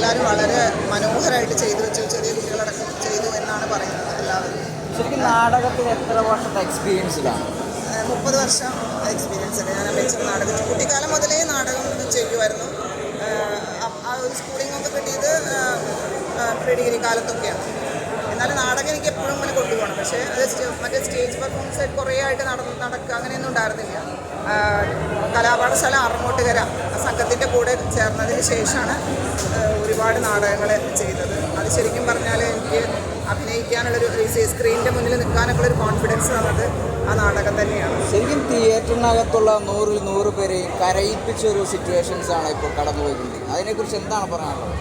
എല്ലാവരും വളരെ മനോഹരമായിട്ട് ചെയ്തു വെച്ചു ചെറിയ കുട്ടികളടക്കം ചെയ്തു എന്നാണ് പറയുന്നത് എല്ലാവരും. ശരിക്കും നാടകത്തിൽ എത്ര വർഷത്തെ എക്സ്പീരിയൻസിലാണ് മുപ്പത് വർഷം എക്സ്പീരിയൻസ് ഉണ്ട് ഞാൻ അപേക്ഷിച്ച നാടകം കുട്ടിക്കാലം മുതലേ നാടകം ചെയ്യുമായിരുന്നു. ആ ഒരു സ്കൂളിംഗ് ഒക്കെ കിട്ടിയത് പ്രീ ഡിഗ്രി കാലത്തൊക്കെയാണ്. എന്നാലും നാടകം എനിക്ക് എപ്പോഴും ഇങ്ങനെ കൊണ്ടുപോകണം. പക്ഷേ അത് മറ്റേ സ്റ്റേജ് പെർഫോമൻസ് കുറേ ആയിട്ട് നടന്ന് നടക്കുക അങ്ങനെയൊന്നും ഉണ്ടായിരുന്നില്ല. കലാപാഠശാല അറങ്ങോട്ടുകര ആ സംഘത്തിന്റെ കൂടെ ചേർന്നതിന് ശേഷമാണ് ഒരുപാട് നാടകങ്ങൾ ചെയ്തത്. അത് ശരിക്കും പറഞ്ഞാൽ എനിക്ക് അഭിനയിക്കാനുള്ളൊരു സ്ക്രീനിന്റെ മുന്നിൽ നിൽക്കാനൊക്കെ ഒരു കോൺഫിഡൻസ് തന്നത് ആ നാടകം തന്നെയാണ്. ശരിക്കും തിയേറ്ററിനകത്തുള്ള നൂറിൽ നൂറ് പേരെയും കരയിപ്പിച്ച ഒരു സിറ്റുവേഷൻസ് ആണ് ഇപ്പോൾ കടന്നുപോയിക്കൊണ്ടിരിക്കുന്നത്. അതിനെക്കുറിച്ച് എന്താണ് പറയാനുള്ളത്?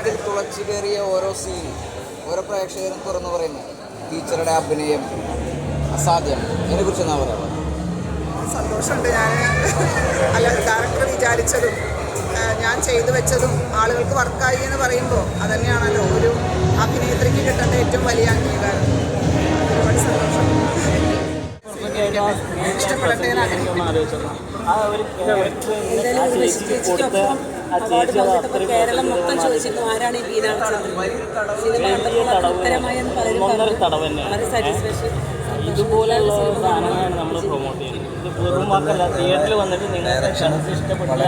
ആണ് തുളച്ചു കയറിയ ഓരോ സീൻ ഓരോ പ്രേക്ഷകരും തുറന്നു പറയുന്നത് ടീച്ചറുടെ അഭിനയം അസാധ്യം അതിനെക്കുറിച്ച് എന്നാ പറയാം സന്തോഷമുണ്ട് ഞാൻ അല്ല ഡയറക്ടർ വിചാരിച്ചതും ഞാൻ ചെയ്തു വെച്ചതും ആളുകൾക്ക് വർക്കായി എന്ന് പറയുമ്പോൾ അതന്നെയാണല്ലോ ഒരു അഭിനേത്രിക്ക് കിട്ടേണ്ട ഏറ്റവും വലിയ അംഗീകാരം ഒരുപാട് സന്തോഷം ഇഷ്ടപ്പെടട്ടെ എന്ന് ആഗ്രഹിക്കുന്നു കേരളം മൊത്തം ചോദിച്ചിരുന്നു ആരാണ് ഈ സിനിമ കണ്ടപ്പോൾ പലരും പറഞ്ഞു. വളരെ സാറ്റിസ്ഫാക്ഷൻ ഇതുപോലെയുള്ള സാധനങ്ങളാണ് നമ്മൾ പ്രൊമോട്ട് ചെയ്യുന്നത്. ഇത് വെറും വാക്കല്ല തിയേറ്ററിൽ വന്നിട്ട് നിങ്ങൾ ക്ഷണത്തിൽ ഇഷ്ടപ്പെട്ടില്ല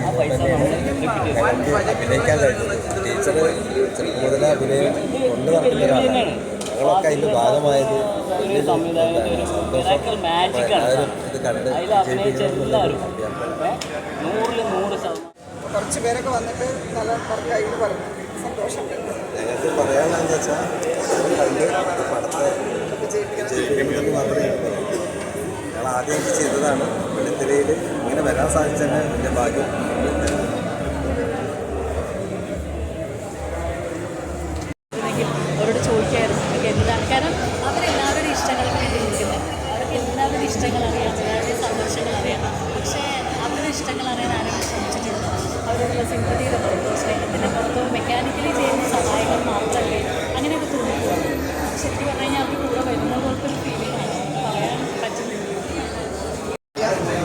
ആ പൈസ നമ്മൾ മാജിക്കാണ് അതിൽ അഭിനയിച്ച എല്ലാവരും നൂറിൽ നൂറ് ശതമാനം. കുറച്ച് പേരൊക്കെ വന്നിട്ട് നല്ല വർക്കായി എന്ന് പറഞ്ഞു. മാത്രമേ. ഞങ്ങൾ ആദ്യം ചെയ്തതാണ് വെളുത്തിരയിൽ ഇങ്ങനെ വരാൻ സാധിച്ചതന്നെ എന്റെ ഭാഗ്യം. അവരോടുള്ള സിമ്പതിയുടെ പുറത്തോ സ്നേഹത്തിന്റെ പുറത്തോ മെക്കാനിക്കലി ചെയ്യുന്ന സഹായങ്ങൾ മാത്രമല്ലേ അങ്ങനെയൊക്കെ തോന്നിപ്പോകും ശരിക്കും പറഞ്ഞു കഴിഞ്ഞാൽ അവർ കൂടെ വരുന്ന പോലത്തെ ഒരു ഫീലിംഗ് ആണ് പറയാൻ പറ്റുന്നില്ല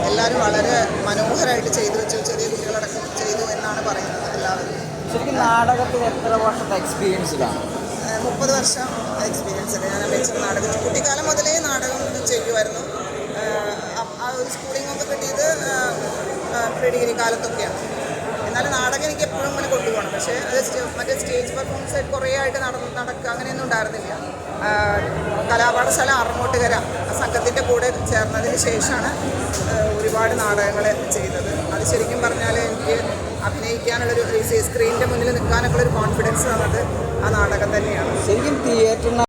എല്ലാവരും വളരെ മനോഹരമായിട്ട് ചെയ്തു വെച്ചു. ചെറിയ കുട്ടികളടക്കം ചെയ്തു എന്നാണ് പറയുന്നത് എല്ലാവരും. ശരിക്കും നാടകത്തിൽ എത്ര വർഷത്തെ എക്സ്പീരിയൻസിലാണ് മുപ്പത് വർഷം എക്സ്പീരിയൻസ് ഉണ്ട് ഞാൻ അപേക്ഷിച്ച നാടകം കുട്ടിക്കാലം മുതലേ നാടകം ചെയ്യുമായിരുന്നു. ആ ഒരു സ്കൂളിംഗ് ഒക്കെ കിട്ടിയത് പ്രീ ഡിഗ്രി കാലത്തൊക്കെയാണ്. എന്നാലും നാടകം എനിക്ക് എപ്പോഴും ഇങ്ങനെ കൊണ്ടുപോകണം. പക്ഷേ അത് മറ്റേ സ്റ്റേജ് പെർഫോമൻസ് കുറേ ആയിട്ട് നടന്ന് നടക്കുക അങ്ങനെയൊന്നും ഉണ്ടായിരുന്നില്ല. കലാപാഠശാല ആ സംഘത്തിന്റെ കൂടെ ചേർന്നതിന് ശേഷമാണ് ഒരുപാട് നാടകങ്ങൾ ചെയ്തത്. അത് ശരിക്കും പറഞ്ഞാൽ എനിക്ക് അഭിനയിക്കാനുള്ളൊരു സ്ക്രീനിന്റെ മുന്നിൽ നിൽക്കാനൊക്കെ ഒരു കോൺഫിഡൻസ് തന്നത് ആ നാടകം തന്നെയാണ്. ശരിക്കും തിയേറ്ററിന്